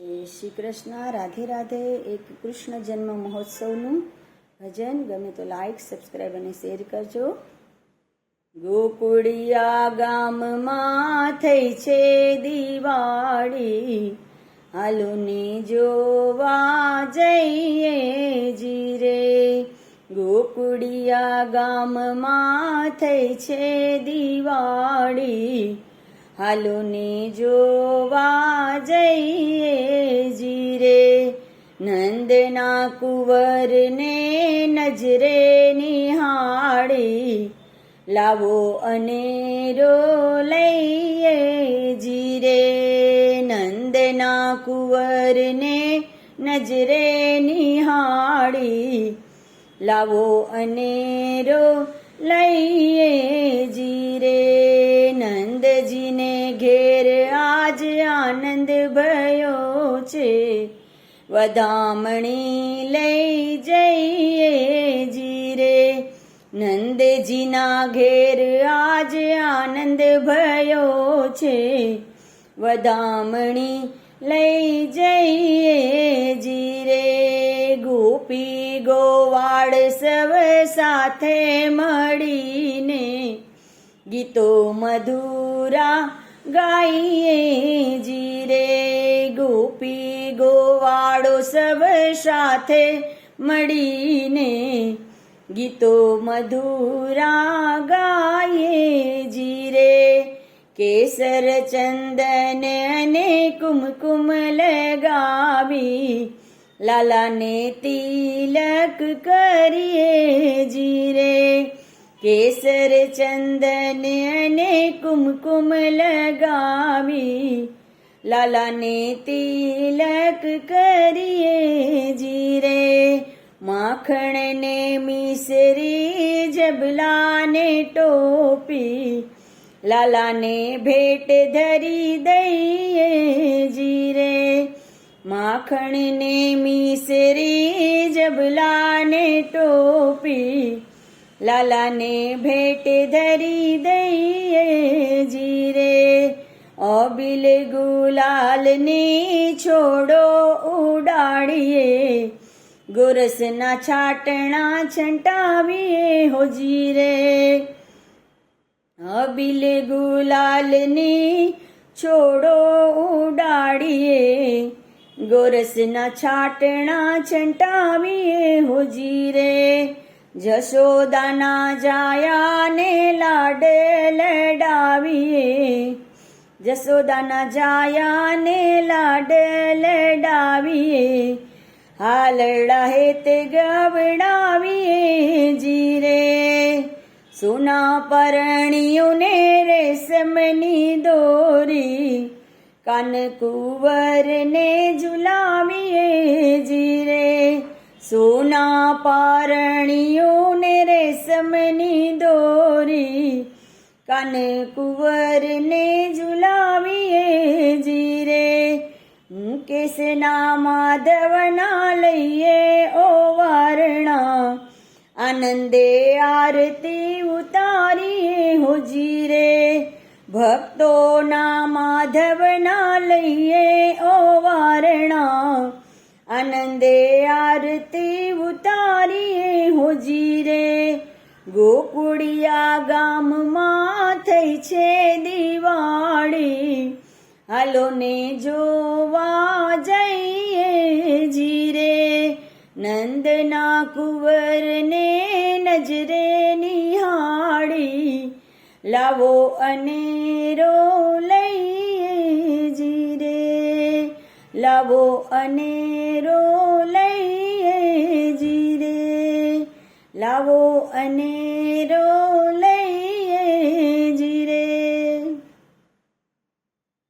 જય શ્રી કૃષ્ણ. રાધે રાધે એક કૃષ્ણ જન્મ મહોત્સવનું ભજન. ગમે તો લાઈક સબસ્ક્રાઈબ અને શેર કરજો. ગોકુળિયા ગામમાં થઈ છે દિવાળી. હાલોને જોવા જઈએ જીરે. ગોકુળિયા ગામમાં થઈ છે દિવાળી. હાલોને જોવા જઈએ નંદના કુંવરને નજરે નિહાળી લાવો અનેરો લઈએ જીરે નંદના કુંવરને નજરે નિહાળી લાવો અનેરો લઈએ જીરે નંદજીને ઘેર આજ આનંદ ભયો છે વધામણી લઈ જઈએ જીરે નંદજીના ઘેર આજ આનંદ ભયો છે વધામણી લઈ જઈએ જીરે ગોપી ગોવાળ સવ સાથે મળીને ગીતો મધુરા ગાઈએ જીરે ગોપી ગોવાળો સબ સાથે મળીને ગીતો મધુરા ગાઈએ જીરે કેસર ચંદન અને કુમકુમ લગાવી, લાલાને તિલક કરીએ જીરે કેસર ચંદન અને કુમકુમ લગાવી લાલાને તિલક કરીએ જીરે માખણને મિસરી જબલાને ટોપી. લાલાને ભેટ ધરી દઈએ જીરે માખણને મિસરી જબલાને ટોપી. લાલાને ભેટ ધરી દઈએ જીરે અબિલ ગુલાલને છોડો ઉડાડીએ. ગોરસના છાટણા છંટાવીએ હોજીરે અબિલ ગુલાલને છોડો ઉડાડીએ. ગોરસના છાટણા છંટાવીએ હોજીરે જશોદાના જાયાને લાડે લડાવીએ. જશોદાના જાયાને લાડે લડાવીએ. હાલડા તે ગવડાવીએ જીરે. સોના પરણીઓને રેશમની દોરી. કાન કુંવરને ઝુલાવીએ જીરે. સોના પારણીઓને રેશમની દોરી. કાન કુંવરને ઝુલાવીએ જીરે. મુકેશના માધવના લઈએ ઓ વારણા. આનંદે આરતી ઉતારીએ હોજીરે ભક્તોના માધવના લઈએ ઓ વારણા. આનંદે આરતી ગોકુળિયા ગામમાં થઈ છે દિવાળી. હાલો ને જોવા જઈએ જીરે. નંદના કુંવરને નજરે નિહાળી. લાવો અનેરો લઈએ જીરે. લાવો અનેરો લઈએ લાવો અનેરો લઈએ